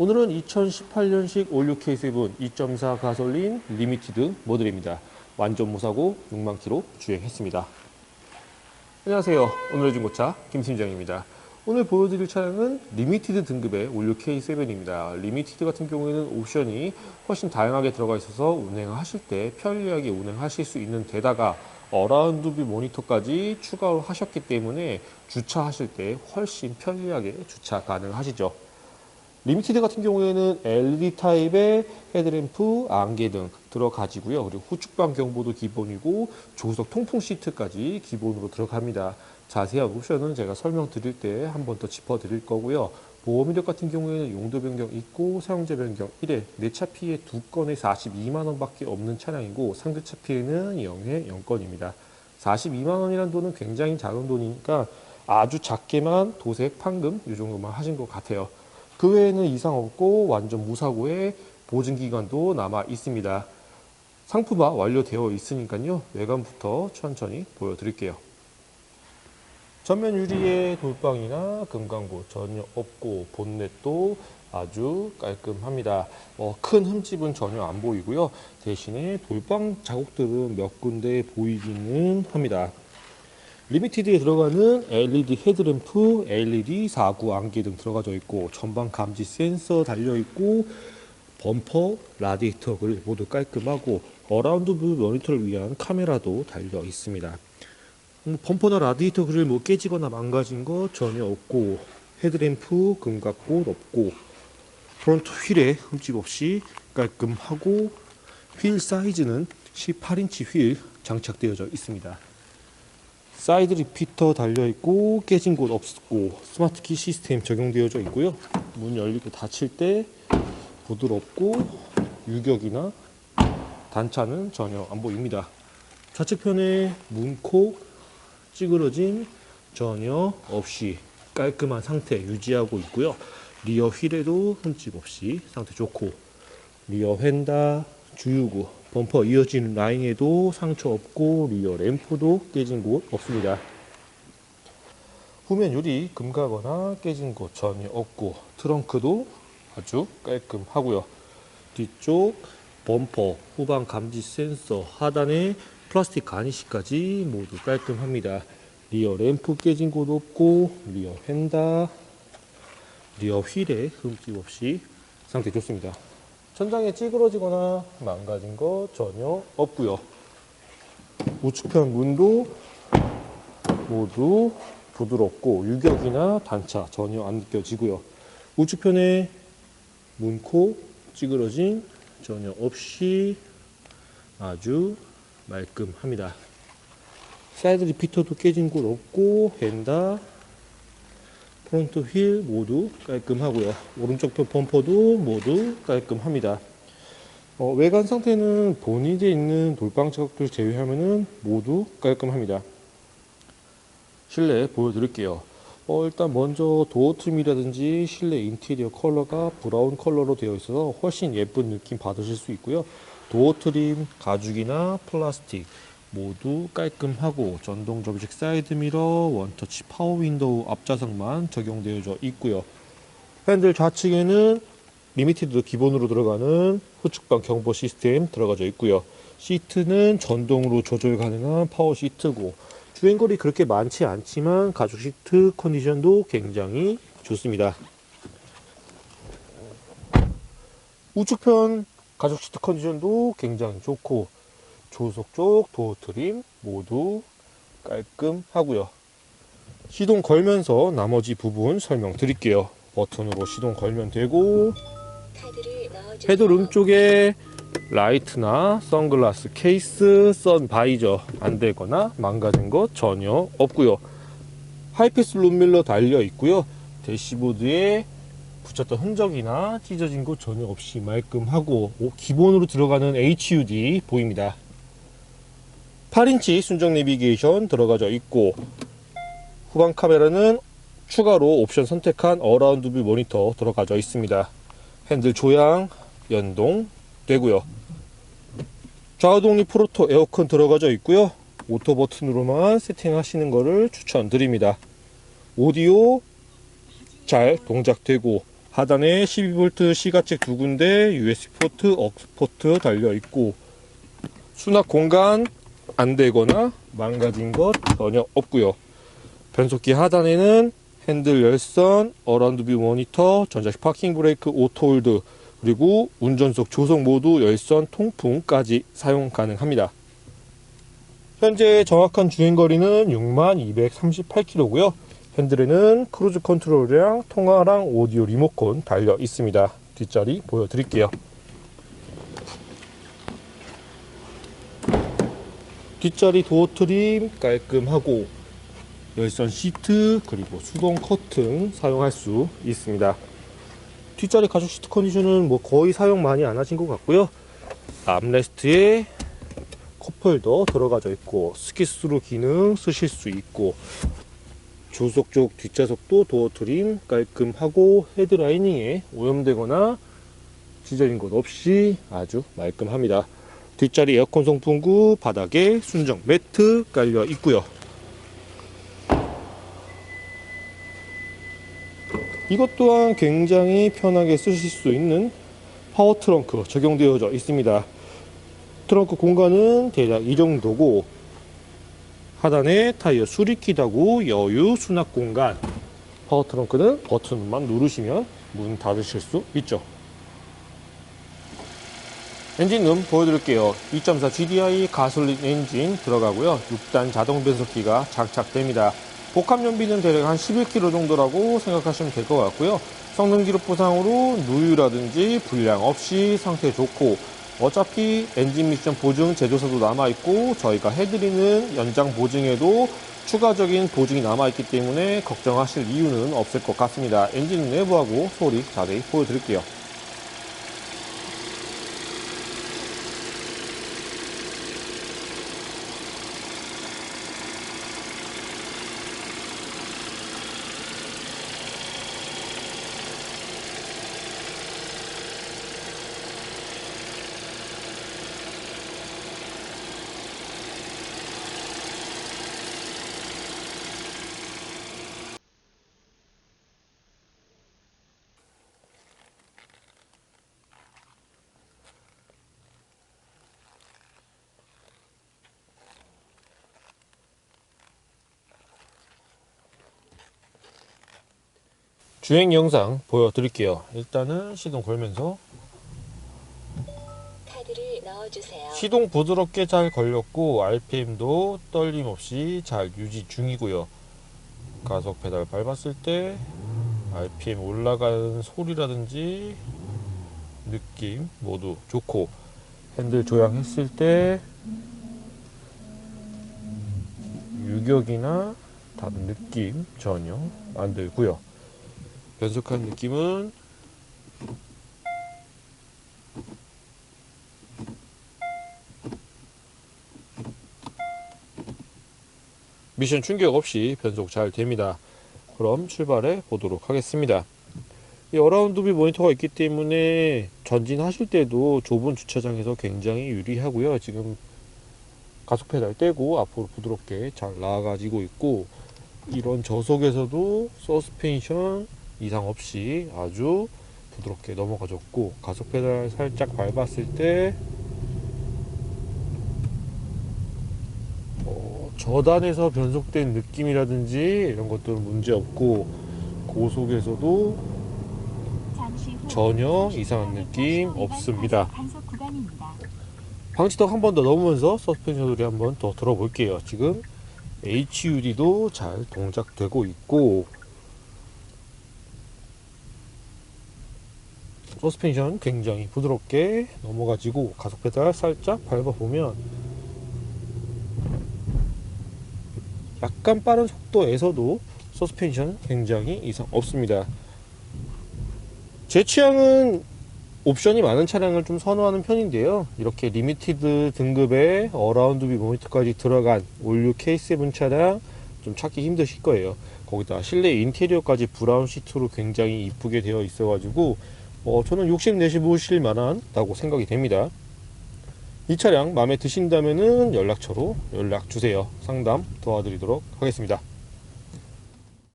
오늘은 2018년식 올류 K7 2.4 가솔린 리미티드 모델입니다. 완전 무사고 6만 킬로 주행했습니다. 안녕하세요. 오늘의 중고차 김팀장입니다. 오늘 보여드릴 차량은 리미티드 등급의 올류 K7입니다. 리미티드 같은 경우에는 옵션이 훨씬 다양하게 들어가 있어서 운행하실 때 편리하게 운행하실 수 있는 데다가 어라운드 뷰 모니터까지 추가로 하셨기 때문에 주차하실 때 훨씬 편리하게 주차 가능하시죠. 리미티드 같은 경우에는 LED 타입의 헤드램프, 안개등 들어가지고요. 그리고 후측방 경보도 기본이고 조수석 통풍 시트까지 기본으로 들어갑니다. 자세한 옵션은 제가 설명드릴 때 한 번 더 짚어드릴 거고요. 보험 이력 같은 경우에는 용도 변경 있고 사용자 변경 1회 내차 피해 2건에 42만 원 밖에 없는 차량이고 상대차 피해는 0회 0건입니다. 42만 원이라는 돈은 굉장히 작은 돈이니까 아주 작게만 도색, 판금 이 정도만 하신 것 같아요. 그 외에는 이상 없고 완전 무사고에 보증 기간도 남아 있습니다. 상품화 완료되어 있으니까요. 외관부터 천천히 보여드릴게요. 전면 유리에 돌방이나 금광고 전혀 없고 본넷도 아주 깔끔합니다. 어, 큰 흠집은 전혀 안 보이고요. 대신에 돌방 자국들은 몇 군데 보이기는 합니다. 리미티드에 들어가는 LED 헤드램프, LED 4구 안개 등 들어가져 있고 전방 감지 센서 달려 있고 범퍼, 라디에이터 그릴 모두 깔끔하고 어라운드 뷰 모니터를 위한 카메라도 달려 있습니다. 뭐 범퍼나 라디에이터 그릴 뭐 깨지거나 망가진 거 전혀 없고 헤드램프 금각고 없고 프론트 휠에 흠집 없이 깔끔하고 휠 사이즈는 18인치 휠 장착되어져 있습니다. 사이드 리피터 달려 있고 깨진 곳 없고 스마트 키 시스템 적용되어져 있고요. 문 열리고 닫힐 때 부드럽고 유격이나 단차는 전혀 안 보입니다. 좌측편에 문콕 찌그러짐 전혀 없이 깔끔한 상태 유지하고 있고요. 리어 휠에도 흠집 없이 상태 좋고 리어 휀다 주유구 범퍼 이어진 라인에도 상처 없고 리어 램프도 깨진 곳 없습니다. 후면 유리 금가거나 깨진 곳 전혀 없고 트렁크도 아주 깔끔하고요. 뒤쪽 범퍼, 후방 감지 센서, 하단에 플라스틱 가니시까지 모두 깔끔합니다. 리어 램프 깨진 곳 없고 리어 휀다, 리어 휠에 흠집 없이 상태 좋습니다. 천장에 찌그러지거나 망가진 거 전혀 없고요. 우측편 문도 모두 부드럽고 유격이나 단차 전혀 안 느껴지고요. 우측편에 문코 찌그러짐 전혀 없이 아주 말끔합니다. 사이드 리피터도 깨진 곳 없고 헨다 프론트 휠 모두 깔끔하고요. 오른쪽 편 범퍼도 모두 깔끔합니다. 어, 외관 상태는 본인에 있는 돌방 자국들 제외하면은 모두 깔끔합니다. 실내 보여드릴게요. 어, 일단 먼저 도어 트림이라든지 실내 인테리어 컬러가 브라운 컬러로 되어 있어서 훨씬 예쁜 느낌 받으실 수 있고요. 도어 트림, 가죽이나 플라스틱 모두 깔끔하고 전동 접이식 사이드 미러, 원터치 파워 윈도우 앞좌석만 적용되어져 있고요. 핸들 좌측에는 리미티드 기본으로 들어가는 후측방 경보 시스템 들어가져 있고요. 시트는 전동으로 조절 가능한 파워 시트고 주행거리 그렇게 많지 않지만 가죽 시트 컨디션도 굉장히 좋습니다. 우측편 가죽 시트 컨디션도 굉장히 좋고 조속 쪽 도어 트림 모두 깔끔하고요. 시동 걸면서 나머지 부분 설명 드릴게요. 버튼으로 시동 걸면 되고 헤드룸 쪽에 라이트나 선글라스 케이스, 선 바이저 안 되거나 망가진 것 전혀 없고요. 하이패스 룸밀러 달려 있고요. 대시보드에 붙였던 흔적이나 찢어진 것 전혀 없이 말끔하고 기본으로 들어가는 HUD 보입니다. 8인치 순정 내비게이션 들어가져 있고 후방 카메라는 추가로 옵션 선택한 어라운드 뷰 모니터 들어가져 있습니다. 핸들 조향 연동 되고요. 좌우 독립 프로토 에어컨 들어가져 있고요. 오토 버튼으로만 세팅하시는 것을 추천드립니다. 오디오 잘 동작되고 하단에 12V C가책 두 군데 USB 포트, 억스 포트 달려 있고 수납 공간 안 되거나 망가진 것 전혀 없고요. 변속기 하단에는 핸들 열선, 어라운드 뷰 모니터, 전자식 파킹 브레이크 오토홀드, 그리고 운전석 조석 모두 열선 통풍까지 사용 가능합니다. 현재 정확한 주행거리는 6238km고요. 핸들에는 크루즈 컨트롤이랑 통화랑 오디오 리모컨 달려 있습니다. 뒷자리 보여드릴게요. 뒷자리 도어 트림 깔끔하고 열선 시트 그리고 수동 커튼 사용할 수 있습니다. 뒷자리 가죽 시트 컨디션은 뭐 거의 사용 많이 안 하신 것 같고요. 암레스트에 컵홀더 들어가져 있고 스키스루 기능 쓰실 수 있고 조석 쪽 뒷좌석도 도어 트림 깔끔하고 헤드라이닝에 오염되거나 찢어진 것 없이 아주 말끔합니다. 뒷자리 에어컨 송풍구 바닥에 순정 매트 깔려 있고요. 이것 또한 굉장히 편하게 쓰실 수 있는 파워 트렁크 적용되어져 있습니다. 트렁크 공간은 대략 이 정도고 하단에 타이어 수리키다고 여유 수납 공간 파워 트렁크는 버튼만 누르시면 문 닫으실 수 있죠. 엔진룸 보여드릴게요. 2.4 GDI 가솔린 엔진 들어가고요. 6단 자동 변속기가 장착됩니다. 복합 연비는 대략 한 11km 정도라고 생각하시면 될 것 같고요. 성능 기록 보상으로 누유라든지 불량 없이 상태 좋고 어차피 엔진 미션 보증 제조사도 남아있고 저희가 해드리는 연장 보증에도 추가적인 보증이 남아있기 때문에 걱정하실 이유는 없을 것 같습니다. 엔진 내부하고 소리 자세히 보여드릴게요. 주행 영상 보여드릴게요. 일단은 시동 걸면서. 시동 부드럽게 잘 걸렸고 RPM도 떨림 없이 잘 유지 중이고요. 가속 페달 밟았을 때 RPM 올라가는 소리라든지 느낌 모두 좋고 핸들 조향했을 때 유격이나 다른 느낌 전혀 안 들고요. 변속한 느낌은 미션 충격 없이 변속 잘 됩니다. 그럼 출발해 보도록 하겠습니다. 이 어라운드 뷰 모니터가 있기 때문에 전진하실 때도 좁은 주차장에서 굉장히 유리하고요. 지금 가속 페달 떼고 앞으로 부드럽게 잘 나아가지고 있고 이런 저속에서도 서스펜션 이상 없이 아주 부드럽게 넘어가졌고 가속 페달 살짝 밟았을 때 어, 저단에서 변속된 느낌이라든지 이런 것들은 문제 없고 고속에서도 전혀 이상한 느낌 없습니다. 방지턱 한 번 더 넘으면서 서스펜션 소리 한 번 더 들어볼게요. 지금 HUD도 잘 동작되고 있고 서스펜션 굉장히 부드럽게 넘어가지고 가속 페달 살짝 밟아보면 약간 빠른 속도에서도 서스펜션 굉장히 이상 없습니다. 제 취향은 옵션이 많은 차량을 좀 선호하는 편인데요. 이렇게 리미티드 등급의 어라운드 뷰 모니터까지 들어간 올류 K7 차량 좀 찾기 힘드실 거예요. 거기다 실내 인테리어까지 브라운 시트로 굉장히 이쁘게 되어 있어 가지고 어, 저는 욕심 내시보실 만하다고 생각이 됩니다. 이 차량 마음에 드신다면은 연락처로 연락 주세요. 상담 도와드리도록 하겠습니다.